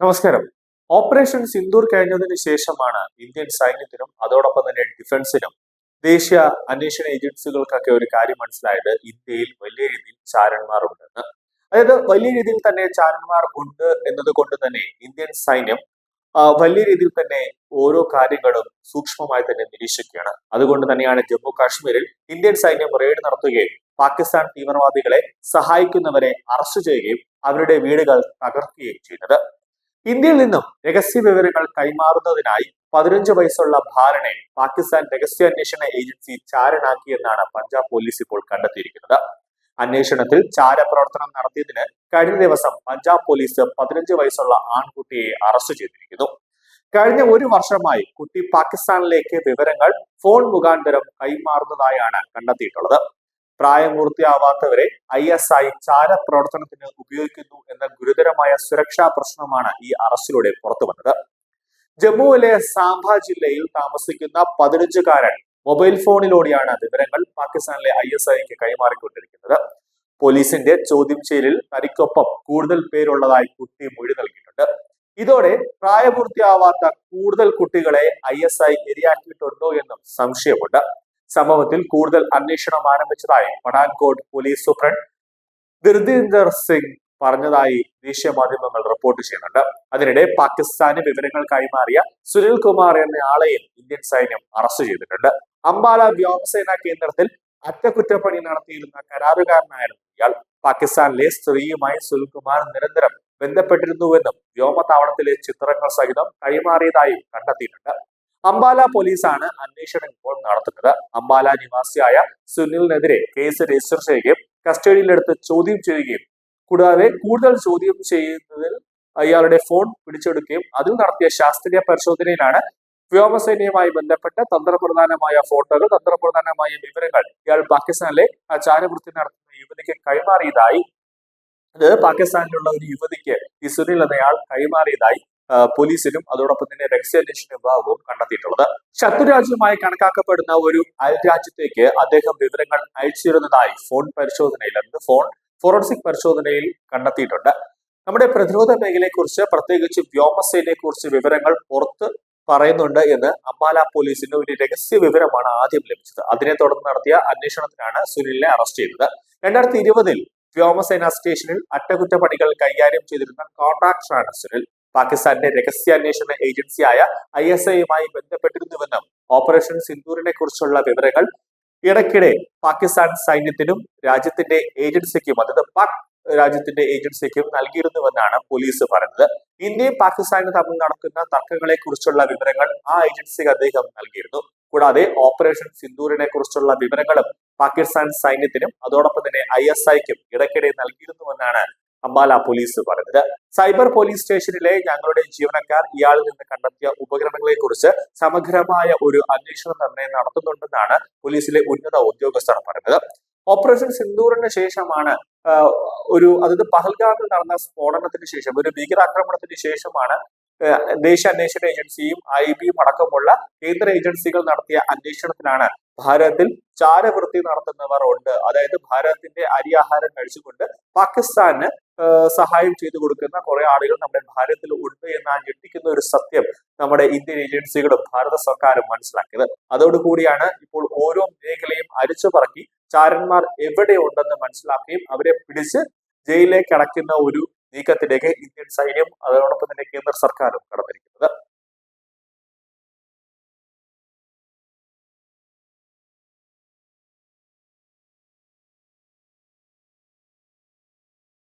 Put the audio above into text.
നമസ്കാരം. ഓപ്പറേഷൻ സിന്ദൂർ കഴിഞ്ഞതിന് ശേഷമാണ് ഇന്ത്യൻ സൈന്യത്തിനും അതോടൊപ്പം തന്നെ ഡിഫൻസിനും ദേശീയ അന്വേഷണ ഏജൻസികൾക്കൊക്കെ ഒരു കാര്യം മനസ്സിലായത് ഇന്ത്യയിൽ വലിയ രീതിയിൽ ചാരന്മാരുണ്ടെന്ന് അതായത് വലിയ രീതിയിൽ തന്നെ ചാരന്മാർ ഉണ്ട് എന്നത് കൊണ്ട് തന്നെ ഇന്ത്യൻ സൈന്യം വലിയ രീതിയിൽ തന്നെ ഓരോ കാര്യങ്ങളും സൂക്ഷ്മമായി തന്നെ നിരീക്ഷിക്കുകയാണ്. അതുകൊണ്ട് തന്നെയാണ് ജമ്മു കാശ്മീരിൽ ഇന്ത്യൻ സൈന്യം റെയ്ഡ് നടത്തുകയും പാകിസ്ഥാൻ തീവ്രവാദികളെ സഹായിക്കുന്നവരെ അറസ്റ്റ് ചെയ്യുകയും അവരുടെ വീടുകൾ തകർക്കുകയും ചെയ്യുന്നത്. ഇന്ത്യയിൽ നിന്നും രഹസ്യ വിവരങ്ങൾ കൈമാറുന്നതിനായി പതിനഞ്ച് വയസ്സുള്ള ഭാരനെ പാകിസ്ഥാൻ രഹസ്യാന്വേഷണ ഏജൻസി ചാരനാക്കിയെന്നാണ് പഞ്ചാബ് പോലീസ് ഇപ്പോൾ കണ്ടെത്തിയിരിക്കുന്നത്. അന്വേഷണത്തിൽ ചാരപ്രവർത്തനം നടത്തിയതിന് കഴിഞ്ഞ ദിവസം പഞ്ചാബ് പോലീസ് പതിനഞ്ച് വയസ്സുള്ള ആൺകുട്ടിയെ അറസ്റ്റ് ചെയ്തിരിക്കുന്നു. കഴിഞ്ഞ ഒരു വർഷമായി കുട്ടി പാകിസ്ഥാനിലേക്ക് വിവരങ്ങൾ ഫോൺ മുഖാന്തരം കൈമാറുന്നതായാണ് കണ്ടെത്തിയിട്ടുള്ളത്. പ്രായപൂർത്തിയാവാത്തവരെ ഐ എസ് ഐ ചാരപ്രവർത്തനത്തിന് ഉപയോഗിക്കുന്നു എന്ന ഗുരുതരമായ സുരക്ഷാ പ്രശ്നമാണ് ഈ അറസ്റ്റിലൂടെ പുറത്തു വന്നത്. ജമ്മുവിലെ സാംബ ജില്ലയിൽ താമസിക്കുന്ന പതിനഞ്ചുകാരൻ മൊബൈൽ ഫോണിലൂടെയാണ് വിവരങ്ങൾ പാകിസ്ഥാനിലെ ഐ എസ് ഐക്ക് കൈമാറിക്കൊണ്ടിരിക്കുന്നത്. പോലീസിന്റെ ചോദ്യം ചെയ്യലിൽ തനിക്കൊപ്പം കൂടുതൽ പേരുള്ളതായി കുട്ടി മൊഴി നൽകിയിട്ടുണ്ട്. ഇതോടെ പ്രായപൂർത്തിയാവാത്ത കൂടുതൽ കുട്ടികളെ ഐ എസ് ഐ ഇരയാക്കിയിട്ടുണ്ടോ എന്നും സംശയമുണ്ട്. സംഭവത്തിൽ കൂടുതൽ അന്വേഷണം ആരംഭിച്ചതായി പഠാൻകോട്ട് പോലീസ് സൂപ്രണ്ട് ഗിർദീന്ദർ സിംഗ് പറഞ്ഞതായി ദേശീയ മാധ്യമങ്ങൾ റിപ്പോർട്ട് ചെയ്യുന്നുണ്ട്. അതിനിടെ പാകിസ്ഥാന് വിവരങ്ങൾ കൈമാറിയ സുനിൽ കുമാർ എന്ന ആളെയും ഇന്ത്യൻ സൈന്യം അറസ്റ്റ് ചെയ്തിട്ടുണ്ട്. അംബാല വ്യോമസേന കേന്ദ്രത്തിൽ അറ്റകുറ്റപ്പണി നടത്തിയിരുന്ന കരാറുകാരനായിരുന്നു ഇയാൾ. പാകിസ്ഥാനിലെ സ്ത്രീയുമായി സുനിൽകുമാർ നിരന്തരം ബന്ധപ്പെട്ടിരുന്നുവെന്നും വ്യോമതാവളത്തിലെ ചിത്രങ്ങൾ സഹിതം കൈമാറിയതായും കണ്ടെത്തിയിട്ടുണ്ട്. അംബാല പോലീസാണ് അന്വേഷണം ഇപ്പോൾ നടത്തുന്നത്. അംബാല നിവാസിയായ സുനിലിനെതിരെ കേസ് രജിസ്റ്റർ ചെയ്യുകയും കസ്റ്റഡിയിലെടുത്ത് ചോദ്യം ചെയ്യുകയും കൂടാതെ കൂടുതൽ ചോദ്യം ചെയ്യുന്നതിൽ അയാളുടെ ഫോൺ പിടിച്ചെടുക്കുകയും അതിൽ നടത്തിയ ശാസ്ത്രീയ പരിശോധനയിലാണ് വ്യോമസേനയുമായി ബന്ധപ്പെട്ട തന്ത്രപ്രധാനമായ ഫോട്ടോകൾ തന്ത്രപ്രധാനമായ വിവരങ്ങൾ ഇയാൾ പാകിസ്ഥാനിലെ ചാരവൃത്തി നടത്തുന്ന യുവതിക്ക് കൈമാറിയതായി. അത് പാകിസ്ഥാനിലുള്ള ഒരു യുവതിക്ക് ഈ സുനിൽ എന്നയാൾ കൈമാറിയതായി പോലീസിനും അതോടൊപ്പം തന്നെ രഹസ്യാന്വേഷണ വിഭാഗവും കണ്ടെത്തിയിട്ടുള്ളത്. ശത്രുരാജ്യമായി കണക്കാക്കപ്പെടുന്ന ഒരു അയൽരാജ്യത്തേക്ക് അദ്ദേഹം വിവരങ്ങൾ അയച്ചിരുന്നതായി ഫോൺ പരിശോധനയിൽ അതായത് ഫോൺ ഫോറൻസിക് പരിശോധനയിൽ കണ്ടെത്തിയിട്ടുണ്ട്. നമ്മുടെ പ്രതിരോധ മേഖലയെക്കുറിച്ച് പ്രത്യേകിച്ച് വ്യോമസേനയെക്കുറിച്ച് വിവരങ്ങൾ പുറത്ത് പറയുന്നുണ്ട് എന്ന് അംബാല പോലീസിന് ഒരു രഹസ്യ വിവരമാണ് ആദ്യം ലഭിച്ചത്. അതിനെ തുടർന്ന് നടത്തിയ അന്വേഷണത്തിനാണ് സുനിലിനെ അറസ്റ്റ് ചെയ്തത്. രണ്ടായിരത്തി ഇരുപതിൽ വ്യോമസേന സ്റ്റേഷനിൽ അറ്റകുറ്റപ്പണികൾ കൈകാര്യം ചെയ്തിരുന്ന കോൺട്രാക്ടറാണ് സുനിൽ. പാകിസ്ഥാന്റെ രഹസ്യാന്വേഷണ ഏജൻസിയായ ഐ എസ് ഐയുമായി ബന്ധപ്പെട്ടിരുന്നുവെന്നും ഓപ്പറേഷൻ സിന്ദൂരിനെ കുറിച്ചുള്ള വിവരങ്ങൾ ഇടയ്ക്കിടെ പാകിസ്ഥാൻ സൈന്യത്തിനും രാജ്യത്തിന്റെ ഏജൻസിക്കും അതായത് പാക് രാജ്യത്തിന്റെ ഏജൻസിക്കും നൽകിയിരുന്നുവെന്നാണ് പോലീസ് പറഞ്ഞത് ഇന്ത്യയും പാകിസ്ഥാനും തമ്മിൽ നടക്കുന്ന തർക്കങ്ങളെ കുറിച്ചുള്ള വിവരങ്ങൾ ആ ഏജൻസിക്ക് അദ്ദേഹം നൽകിയിരുന്നു. കൂടാതെ ഓപ്പറേഷൻ സിന്ദൂരിനെ കുറിച്ചുള്ള വിവരങ്ങളും പാകിസ്ഥാൻ സൈന്യത്തിനും അതോടൊപ്പം തന്നെ ഐ എസ് ഐക്കും ഇടയ്ക്കിടെ നൽകിയിരുന്നുവെന്നാണ് അംബാല പോലീസ് പറഞ്ഞത് സൈബർ പോലീസ് സ്റ്റേഷനിലെ ഞങ്ങളുടെ ജീവനക്കാർ ഇയാളിൽ നിന്ന് കണ്ടെത്തിയ ഉപകരണങ്ങളെ കുറിച്ച് സമഗ്രമായ ഒരു അന്വേഷണം തന്നെ നടത്തുന്നുണ്ടെന്നാണ് പോലീസിലെ ഉന്നത ഉദ്യോഗസ്ഥർ പറഞ്ഞത് ഓപ്പറേഷൻ സിന്ദൂറിന് ശേഷമാണ് ഒരു അതായത് പഹൽഗാമിൽ നടന്ന സ്ഫോടനത്തിന് ശേഷം ഒരു ഭീകരാക്രമണത്തിന് ശേഷമാണ് ദേശീയ അന്വേഷണ ഏജൻസിയും ഐ ബിയും അടക്കമുള്ള കേന്ദ്ര ഏജൻസികൾ നടത്തിയ അന്വേഷണത്തിലാണ് ഭാരതത്തിൽ ചാരവൃത്തി നടത്തുന്നവർ ഉണ്ട്. അതായത് ഭാരതത്തിന്റെ അരിയാഹാരം കഴിച്ചുകൊണ്ട് പാകിസ്ഥാന് സഹായം ചെയ്തു കൊടുക്കുന്ന കുറെ ആളുകൾ നമ്മുടെ ഭാരതത്തിൽ ഉണ്ട് എന്ന ഞെട്ടിക്കുന്ന ഒരു സത്യം നമ്മുടെ ഇന്ത്യൻ ഏജൻസികളും ഭാരത സർക്കാരും മനസ്സിലാക്കിയത്. അതോടുകൂടിയാണ് ഇപ്പോൾ ഓരോ മേഖലയും അരിച്ചു പറക്കി ചാരന്മാർ എവിടെ ഉണ്ടെന്ന് മനസ്സിലാക്കുകയും അവരെ പിടിച്ച് ജയിലിലേക്ക് അടയ്ക്കുന്ന ഒരു നീക്കത്തിലേക്ക് ഇന്ത്യൻ സൈന്യം അതോടൊപ്പം തന്നെ കേന്ദ്ര സർക്കാരും കടന്നിരിക്കുന്നത്.